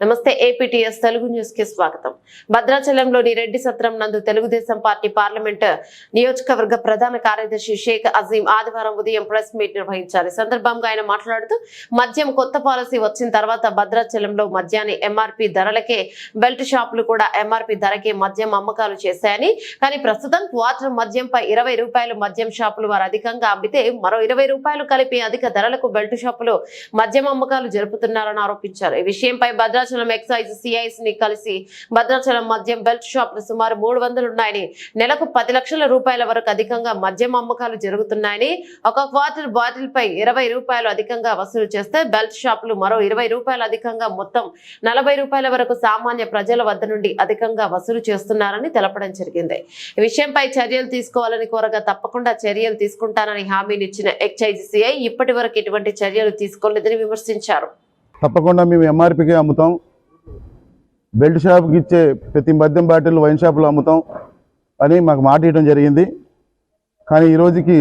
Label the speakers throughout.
Speaker 1: నమస్తే ఏపీటీఎస్ తెలుగు న్యూస్కి స్వాగతం. భద్రాచలంలోని రెడ్డి సత్రం నందు తెలుగుదేశం పార్టీ పార్లమెంట్ నియోజకవర్గ ప్రధాన కార్యదర్శి షేక్ అజీం ఆదివారం ఉదయం ప్రెస్ మీట్ నిర్వహించారు. ఈ సందర్భంగా ఆయన మాట్లాడుతూ మద్యం కొత్త పాలసీ వచ్చిన తర్వాత భద్రాచలంలో మద్యాన్ని ఎంఆర్పీ ధరలకే బెల్ట్ షాపులు కూడా ఎంఆర్పీ ధరకే మద్యం అమ్మకాలు చేశాయని కానీ ప్రస్తుతం క్వార్టర్ మద్యంపై ఇరవై రూపాయలు మద్యం షాపులు వారు అధికంగా అమ్మితే మరో ఇరవై రూపాయలు కలిపి అధిక ధరలకు బెల్ట్ షాపులు మద్యం అమ్మకాలు జరుపుతున్నారని ఆరోపించారు. ఈ విషయంపై భద్రాచలం ఎక్సైజ్ సిఐస్ని కలిసి భద్రాచలం మద్యం బెల్ట్ షాపులు సుమారు మూడు వందలు ఉన్నాయని నెలకు పది లక్షల రూపాయల వరకు అధికంగా మద్యం అమ్మకాలు జరుగుతున్నాయని ఒక క్వార్టర్ బాటిల్ పై ఇరవై రూపాయలు అధికంగా వసూలు చేస్తే బెల్ట్ షాపులు మరో ఇరవై రూపాయలు అధికంగా మొత్తం నలభై రూపాయల వరకు సామాన్య ప్రజల వద్ద నుండి అధికంగా వసూలు చేస్తున్నారని తెలపడం జరిగింది. ఈ విషయంపై చర్యలు తీసుకోవాలని కోరగా తప్పకుండా చర్యలు తీసుకుంటానని హామీనిచ్చిన ఎక్సైజ్ సిఐ ఇప్పటి వరకు ఎటువంటి చర్యలు తీసుకోలేదని విమర్శించారు.
Speaker 2: తప్పకుండా మేము ఎంఆర్పికే అమ్ముతాం. బెల్ట్ షాప్కి ఇచ్చే ప్రతి మద్యం బాటిల్ వైన్ షాపులో అమ్ముతాం అని మాకు మాట ఇవ్వడం జరిగింది. కానీ ఈ రోజుకి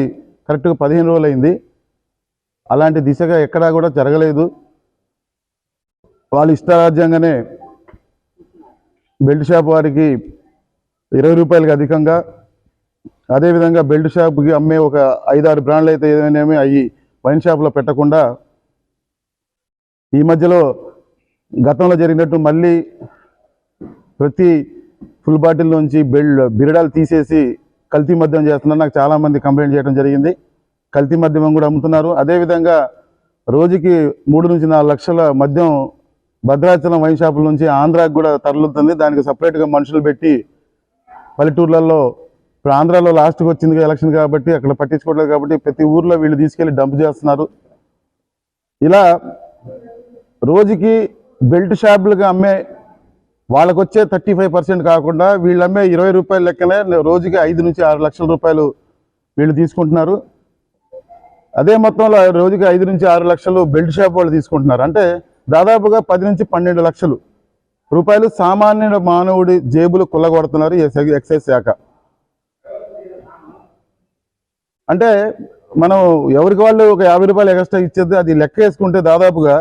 Speaker 2: కరెక్ట్గా పదిహేను రోజులు అయింది. అలాంటి దిశగా ఎక్కడా కూడా జరగలేదు. వాళ్ళు ఇష్టారాజ్యంగానే బెల్ట్ షాప్ వారికి ఇరవై రూపాయలకి అధికంగా అదేవిధంగా బెల్ట్ షాప్కి అమ్మే ఒక ఐదారు బ్రాండ్లు అయితే ఏదైనా అవి వైన్ షాప్లో పెట్టకుండా ఈ మధ్యలో గతంలో జరిగినట్టు మళ్ళీ ప్రతి ఫుల్ బాటిల్లోంచి బెల్ బిరడాలు తీసేసి కల్తీ మద్యం చేస్తున్నారు. నాకు చాలామంది కంప్లైంట్ చేయడం జరిగింది. కల్తీ మద్యం కూడా అమ్ముతున్నారు. అదేవిధంగా రోజుకి మూడు నుంచి నాలుగు లక్షల మద్యం భద్రాచలం వైన్ షాపుల నుంచి ఆంధ్రాకి కూడా తరలుతుంది. దానికి సపరేట్గా మనుషులు పెట్టి పల్లెటూర్లలో ఇప్పుడు ఆంధ్రాలో లాస్ట్కి వచ్చింది ఎలక్షన్ కాబట్టి అక్కడ పట్టించుకోవట్లేదు కాబట్టి ప్రతి ఊర్లో వీళ్ళు తీసుకెళ్ళి డంప్ చేస్తున్నారు. ఇలా రోజుకి బెల్ట్ షాపులుగా అమ్మే వాళ్ళకు వచ్చే థర్టీ ఫైవ్ పర్సెంట్ కాకుండా వీళ్ళు అమ్మే ఇరవై రూపాయల లెక్కనే రోజుకి ఐదు నుంచి ఆరు లక్షల రూపాయలు వీళ్ళు తీసుకుంటున్నారు. అదే మొత్తంలో రోజుకి ఐదు నుంచి ఆరు లక్షలు బెల్ట్ షాప్ వాళ్ళు తీసుకుంటున్నారు. అంటే దాదాపుగా పది నుంచి పన్నెండు లక్షలు రూపాయలు సామాన్య మానవుడి జేబులు కుల్లగొడుతున్నారు ఎక్సైజ్ శాఖ. అంటే మనం ఎవరికి వాళ్ళు ఒక యాభై రూపాయలు ఎక్స్ట్రా ఇచ్చేది అది లెక్క వేసుకుంటే దాదాపుగా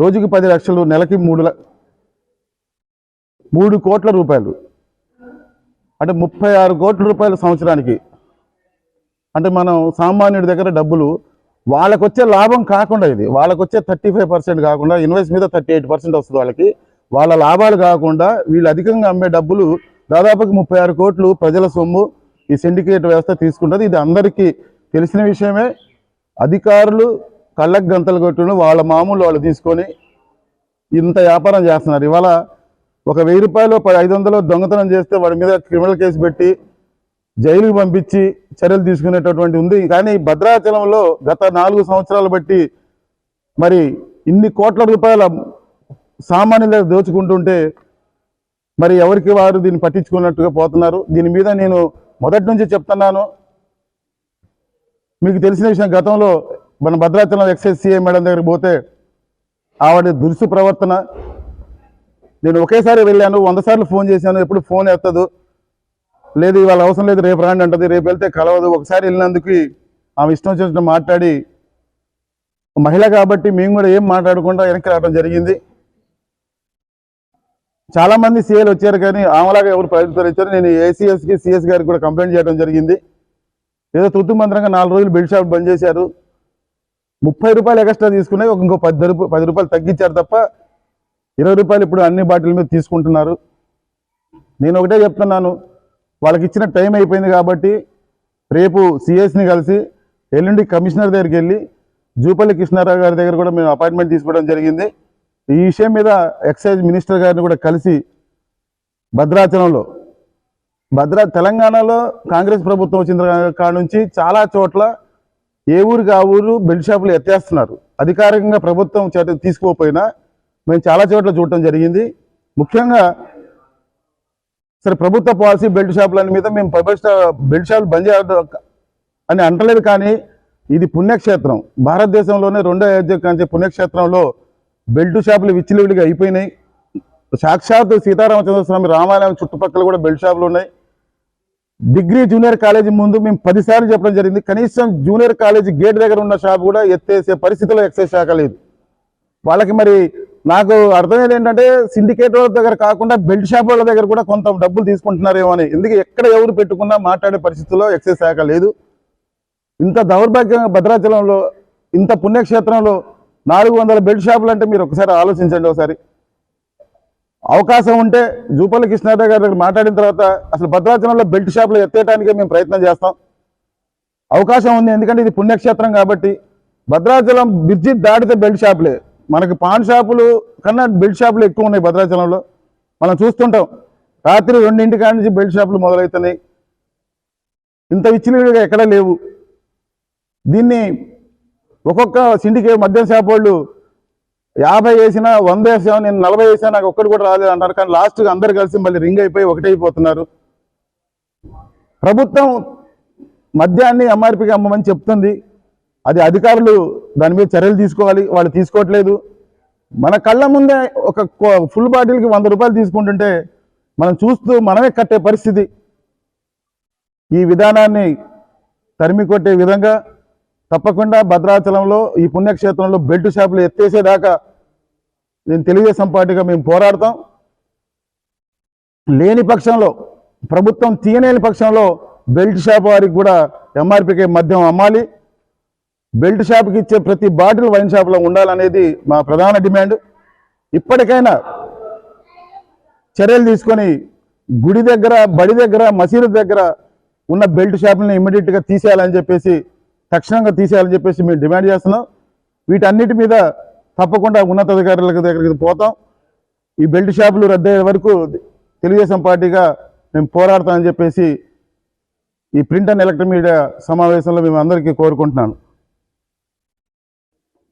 Speaker 2: రోజుకి పది లక్షలు నెలకి మూడు మూడు కోట్ల రూపాయలు. అంటే ముప్పై ఆరు కోట్ల రూపాయలు సంవత్సరానికి. అంటే మనం సామాన్యుడి దగ్గర డబ్బులు వాళ్ళకు వచ్చే లాభం కాకుండా ఇది. వాళ్ళకు వచ్చే థర్టీ ఫైవ్ పర్సెంట్ కాకుండా ఇన్వెస్ట్ మీద థర్టీ ఎయిట్ పర్సెంట్ వస్తుంది వాళ్ళకి. వాళ్ళ లాభాలు కాకుండా వీళ్ళు అధికంగా అమ్మే డబ్బులు దాదాపుకి ముప్పై ఆరు కోట్లు ప్రజల సొమ్ము ఈ సిండికేట్ వ్యవస్థ తీసుకుంటుంది. ఇది అందరికీ తెలిసిన విషయమే. అధికారులు కళ్ళకు గంతలు కొట్టును వాళ్ళ మామూలు వాళ్ళు తీసుకొని ఇంత వ్యాపారం చేస్తున్నారు. ఇవాళ ఒక వెయ్యి రూపాయలు ఐదు వందలు దొంగతనం చేస్తే వాడి మీద క్రిమినల్ కేసు పెట్టి జైలుకి పంపించి చర్యలు తీసుకునేటటువంటి ఉంది. కానీ భద్రాచలంలో గత నాలుగు సంవత్సరాలు బట్టి మరి ఇన్ని కోట్ల రూపాయల సామాన్యులు దోచుకుంటుంటే మరి ఎవరికి వారు దీన్ని పట్టించుకున్నట్టుగా పోతున్నారు? దీని మీద నేను మొదటి నుంచి చెప్తున్నాను. మీకు తెలిసిన విషయం గతంలో మన భద్రాచలం ఎక్సైజ్ సిఐ మేడం దగ్గరికి పోతే ఆవిడ దురుసు ప్రవర్తన. నేను ఒకేసారి వెళ్ళాను వంద సార్లు ఫోన్ చేశాను ఎప్పుడు ఫోన్ ఎత్తదు. లేదు ఇవాళ అవసరం లేదు రేపు రాండి అంటది రేపు వెళ్తే కలవదు. ఒకసారి వెళ్ళినందుకు ఆమె ఇష్టం వచ్చినట్టు మాట్లాడి మహిళ కాబట్టి మేము కూడా ఏం మాట్లాడకుండా వెనక్కి రావడం జరిగింది. చాలా మంది సీఏలు వచ్చారు కానీ ఆమెలాగా ఎవరు ప్రయత్నించారు ఇచ్చారు నేను ఏసీఎస్కి సిఎస్ గారికి కూడా కంప్లైంట్ చేయడం జరిగింది. ఏదో తుత్తు మంత్రంగా నాలుగు రోజులు బెడ్ షాప్ బంద్ చేశారు. ముప్పై రూపాయలు ఎక్స్ట్రా తీసుకుని ఒక ఇంకో పది రూపాయలు పది రూపాయలు తగ్గించారు తప్ప ఇరవై రూపాయలు ఇప్పుడు అన్ని బాటిల్ మీద తీసుకుంటున్నారు. నేను ఒకటే చెప్తున్నాను వాళ్ళకి ఇచ్చిన టైం అయిపోయింది కాబట్టి రేపు సిఎస్ని కలిసి ఎల్లుండి కమిషనర్ దగ్గరికి వెళ్ళి జూపల్లి కృష్ణారావు గారి దగ్గర కూడా మేము అపాయింట్మెంట్ తీసుకోవడం జరిగింది. ఈ విషయం మీద ఎక్సైజ్ మినిస్టర్ గారిని కూడా కలిసి భద్రాచలంలో భద్రా తెలంగాణలో కాంగ్రెస్ ప్రభుత్వం వచ్చిన కాడ నుంచి చాలా చోట్ల ఏ ఊరికి ఆ ఊరు బెల్ట్ షాపులు ఎత్తేస్తున్నారు. అధికారికంగా ప్రభుత్వం చేత తీసుకోకపోయినా మేము చాలా చోట్ల చూడటం జరిగింది. ముఖ్యంగా సరే ప్రభుత్వ పాలసీ బెల్ట్ షాపుల మీద మేము ప్రభుత్వ బెల్ట్ షాపులు బంద్ చేయడం అని అంటలేదు కానీ ఇది పుణ్యక్షేత్రం. భారతదేశంలోనే రెండో అయోధ్య కాంచే పుణ్యక్షేత్రంలో బెల్ట్ షాపులు విచ్చిలివిడిగా అయిపోయినాయి. సాక్షాత్ సీతారామచంద్ర స్వామి రామాలయం చుట్టుపక్కల కూడా బెల్ట్ షాపులు ఉన్నాయి. డిగ్రీ జూనియర్ కాలేజీ ముందు మేము పదిసార్లు చెప్పడం జరిగింది. కనీసం జూనియర్ కాలేజీ గేట్ దగ్గర ఉన్న షాప్ కూడా ఎత్తేసే పరిస్థితిలో ఎక్సైజ్ శాఖ లేదు. వాళ్ళకి మరి నాకు అర్థమయ్యేది ఏంటంటే సిండికేట్ వాళ్ళ దగ్గర కాకుండా బెల్ట్ షాప్ వాళ్ళ దగ్గర కూడా కొంత డబ్బులు తీసుకుంటున్నారేమో అని. ఎందుకు ఎక్కడ ఎవరు పెట్టుకున్నా మాట్లాడే పరిస్థితుల్లో ఎక్సైజ్ శాఖ లేదు. ఇంత దౌర్భాగ్యంగా భద్రాచలంలో ఇంత పుణ్యక్షేత్రంలో నాలుగు వందల బెల్ట్ షాపులు అంటే మీరు ఒకసారి ఆలోచించండి ఒకసారి. అవకాశం ఉంటే జూపల్లి కృష్ణారావు గారి దగ్గర మాట్లాడిన తర్వాత అసలు భద్రాచలంలో బెల్ట్ షాపులు ఎత్తేయడానికే మేము ప్రయత్నం చేస్తాం. అవకాశం ఉంది ఎందుకంటే ఇది పుణ్యక్షేత్రం కాబట్టి. భద్రాచలం బ్రిడ్జి దాటితే బెల్ట్ షాపులే. మనకి పాన్ షాపులు కన్నా బెల్ట్ షాపులు ఎక్కువ ఉన్నాయి భద్రాచలంలో. మనం చూస్తుంటాం రాత్రి రెండింటి కాడి నుంచి బెల్ట్ షాపులు మొదలవుతున్నాయి. ఇంత విచ్చినీడుగా ఎక్కడా లేవు. దీన్ని ఒక్కొక్క సిండికేట్ మద్యం షాప్ వాళ్ళు యాభై వేసినా వంద వేసినా నేను నలభై వేసినా నాకు ఒక్కటి కూడా రాలేదు అంటారు. కానీ లాస్ట్గా అందరు కలిసి మళ్ళీ రింగ్ అయిపోయి ఒకటైపోతున్నారు. ప్రభుత్వం మద్యాన్ని ఎంఆర్పికి అమ్మమని చెప్తుంది. అది అధికారులు దాని మీద చర్యలు తీసుకోవాలి. వాళ్ళు తీసుకోవట్లేదు. మన కళ్ళ ముందే ఒక ఫుల్ బాటిల్కి వంద రూపాయలు తీసుకుంటుంటే మనం చూస్తూ మనమే కట్టే పరిస్థితి. ఈ విధానాన్ని తరిమి కొట్టే విధంగా తప్పకుండా భద్రాచలంలో ఈ పుణ్యక్షేత్రంలో బెల్ట్ షాపులు ఎత్తేసేదాకా నేను తెలుగుదేశం పార్టీగా మేము పోరాడతాం. లేని పక్షంలో ప్రభుత్వం తీయలేని పక్షంలో బెల్ట్ షాప్ వారికి కూడా ఎంఆర్పీకే మద్యం అమ్మాలి. బెల్ట్ షాప్కి ఇచ్చే ప్రతి బాటిల్ వైన్ షాప్లో ఉండాలనేది మా ప్రధాన డిమాండ్. ఇప్పటికైనా చర్యలు తీసుకొని గుడి దగ్గర బడి దగ్గర మసీదు దగ్గర ఉన్న బెల్ట్ షాపులను ఇమ్మీడియట్గా తీసేయాలని చెప్పేసి తక్షణంగా తీసేయాలని చెప్పేసి మేము డిమాండ్ చేస్తున్నాం. వీటన్నిటి మీద తప్పకుండా ఉన్నతాధికారుల దగ్గరికి పోతాం. ఈ బెల్ట్ షాపులు రద్దయ్యే వరకు తెలుగుదేశం పార్టీగా మేము పోరాడతామని చెప్పేసి ఈ ప్రింట్ అండ్ ఎలక్ట్రిక్ మీడియా సమావేశంలో మేము అందరికీ కోరుకుంటున్నాను.